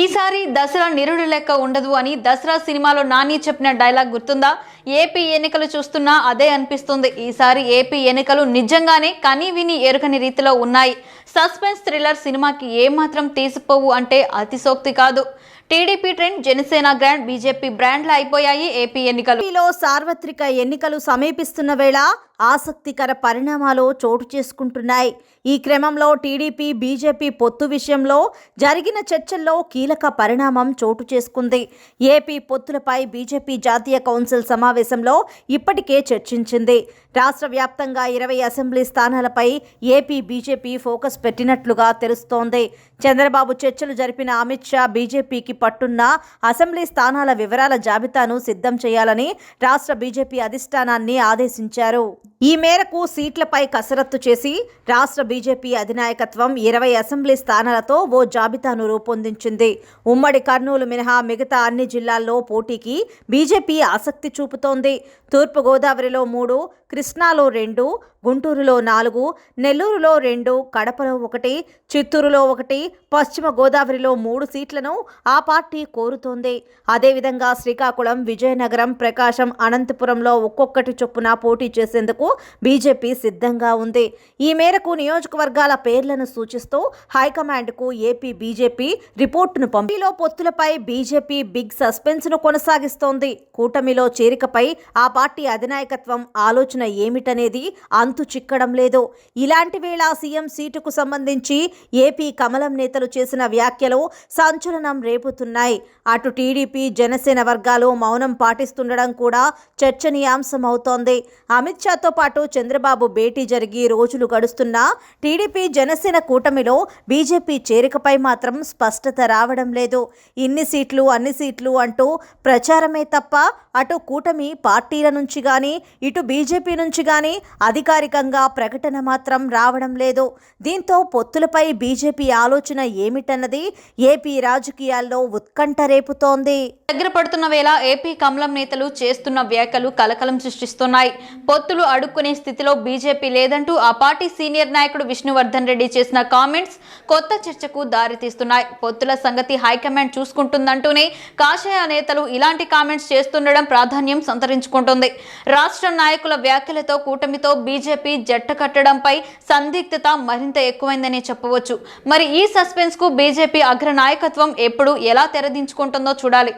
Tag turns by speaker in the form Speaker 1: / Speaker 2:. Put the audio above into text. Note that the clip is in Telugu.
Speaker 1: ఈసారి దసరా నిరుడు లెక్క ఉండదు అని దసరా సినిమాలో నాని చెప్పిన డైలాగ్ గుర్తుందా? ఏపీ ఎన్నికలు చూస్తున్నా అదే అనిపిస్తుంది. ఈసారి ఏపీ ఎన్నికలు నిజంగానే కని విని ఎరుకని రీతిలో ఉన్నాయి. సస్పెన్స్ థ్రిల్లర్ సినిమాకి ఏమాత్రం తీసిపోవు అంటే అతిశోక్తి కాదు. TDP trend Janasena grand BJP బ్రాండ్లు అయిపోయాయి ఏపీ ఎన్నికలు.
Speaker 2: ఏపీలో సార్వత్రిక ఎన్నికలు సమీపిస్తున్న వేళ ఆసక్తికర పరిణామాలు చోటు చేసుకుంటున్నాయి. ఈ క్రమంలో టీడీపీ బీజేపీ పొత్తు విషయంలో జరిగిన చర్చల్లో కీలక కీలక పరిణామం చోటు చేసుకుంది. ఏపీ పొత్తులపై బీజేపీ జాతీయ కౌన్సిల్ సమావేశంలో ఇప్పటికే చర్చించింది. రాష్ట్ర వ్యాప్తంగా ఇరవై అసెంబ్లీ స్థానాలపై ఏపీ బీజేపీ ఫోకస్ పెట్టినట్లుగా తెలుస్తోంది. చంద్రబాబు చర్చలు జరిపిన అమిత్ షా బీజేపీకి పట్టున్న అసెంబ్లీ స్థానాల వివరాల జాబితాను సిద్ధం చేయాలని రాష్ట్ర బీజేపీ అధిష్టానాన్ని ఆదేశించారు. ఈ మేరకు సీట్లపై కసరత్తు చేసి రాష్ట్ర బీజేపీ అధినాయకత్వం ఇరవై అసెంబ్లీ స్థానాలతో ఓ జాబితాను రూపొందించింది. ఉమ్మడి కర్నూలు మినహా మిగతా అన్ని జిల్లాల్లో పోటీకి బీజేపీ ఆసక్తి చూపుతోంది. తూర్పుగోదావరిలో మూడు కృష్ణాలో రెండు గుంటూరులో నాలుగు నెల్లూరులో రెండు కడపలో ఒకటి చిత్తూరులో ఒకటి పశ్చిమ గోదావరిలో మూడు సీట్లను ఆ పార్టీ కోరుతోంది. అదేవిధంగా శ్రీకాకుళం విజయనగరం ప్రకాశం అనంతపురంలో ఒక్కొక్కటి చొప్పున పోటీ చేసేందుకు బీజేపీ సిద్ధంగా ఉంది. ఈ మేరకు నియోజకవర్గాల పేర్లను సూచిస్తూ హైకమాండ్కు ఏపీ బీజేపీ రిపోర్టును పంపిలో పొత్తులపై బీజేపీ బిగ్ సస్పెన్స్ను కొనసాగిస్తోంది. కూటమిలో చేరికపై ఆ పార్టీ అధినాయకత్వం ఆలోచన ఏమిటనేది అంతు చిక్కడం లేదు. ఇలాంటి వేళ సీఎం సీటుకు సంబంధించి ఏపీ కమలం నేతలు చేసిన వ్యాఖ్యలు సంచలనం రేపుతున్నాయి. అటు టీడీపీ జనసేన వర్గాలు మౌనం పాటిస్తుండడం కూడా చర్చనీయాంశమవుతోంది. అమిత్ షాతో పాటు చంద్రబాబు భేటీ జరిగి రోజులు గడుస్తున్నా టీడీపీ జనసేన కూటమిలో బీజేపీ చేరికపై మాత్రం స్పష్టత రావడం లేదు. ఇన్ని సీట్లు అన్ని సీట్లు అంటూ ప్రచారమే తప్ప అటు కూటమి పార్టీల నుంచి కానీ ఇటు బీజేపీ నుంచి కానీ అధికారికంగా ప్రకటన మాత్రం రావడం లేదు. దీంతో పొత్తులపై బీజేపీ ఆలోచన ఏమిటన్నది ఏపీ రాజకీయాల్లో ఉత్కంఠ రేపుతోంది.
Speaker 1: దగ్గర పడుతున్న వేళ ఏపీ కమలం నేతలు చేస్తున్న వ్యాఖ్యలు కలకలం సృష్టిస్తున్నాయి. పొత్తులు అడుగు అడుక్కునే స్థితిలో బీజేపీ లేదంటూ ఆ పార్టీ సీనియర్ నాయకుడు విష్ణువర్ధన్ రెడ్డి చేసిన కామెంట్స్ కొత్త చర్చకు దారితీస్తున్నాయి. పొత్తుల సంగతి హైకమాండ్ చూసుకుంటుందంటూనే కాషాయ నేతలు ఇలాంటి కామెంట్స్ చేస్తుండడం ప్రాధాన్యం సంతరించుకుంటుంది. రాష్ట్ర నాయకుల వ్యాఖ్యలతో కూటమితో బీజేపీ జట్ట కట్టడంపై సందిగ్ధత మరింత ఎక్కువైందని చెప్పవచ్చు. మరి ఈ సస్పెన్స్కు బీజేపీ అగ్ర నాయకత్వం ఎప్పుడు ఎలా తెరదించుకుంటుందో చూడాలి.